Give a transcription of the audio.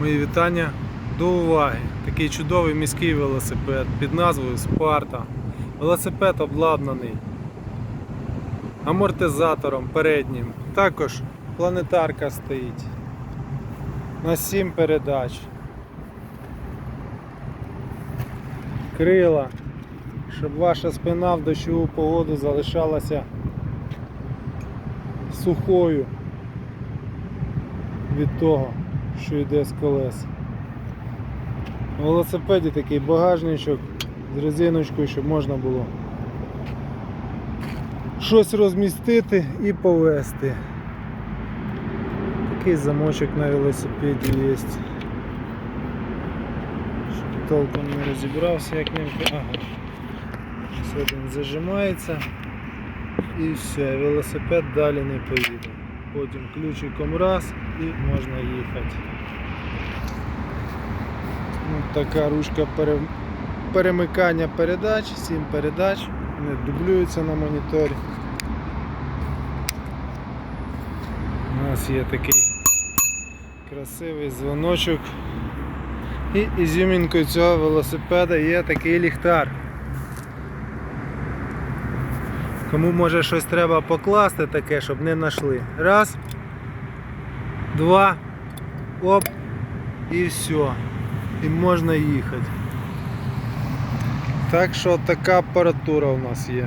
Мої вітання до уваги. Такий чудовий міський велосипед під назвою Спарта. Велосипед обладнаний амортизатором переднім. Також планетарка стоїть на 7 передач. Крила, щоб ваша спина в дощову погоду залишалася сухою від того, що йде з колес. На велосипеді такий багажничок з резиночкою, щоб можна було щось розмістити і повезти. Такий замочок на велосипеді є. Толком не розібрався, як ним. Ага. Все один зажимається і все, велосипед далі не поїде. Потім ключиком раз і можна їхати. Ну, така ручка пере... перемикання передач, 7 передач, вони дублюються на моніторі. У нас є такий красивий дзвоночок. І ізюмінкою цього велосипеда є такий ліхтар. Кому може щось треба покласти таке, щоб не знайшли. Раз, два, оп, і все. І можна їхати. Так що така апаратура у нас є.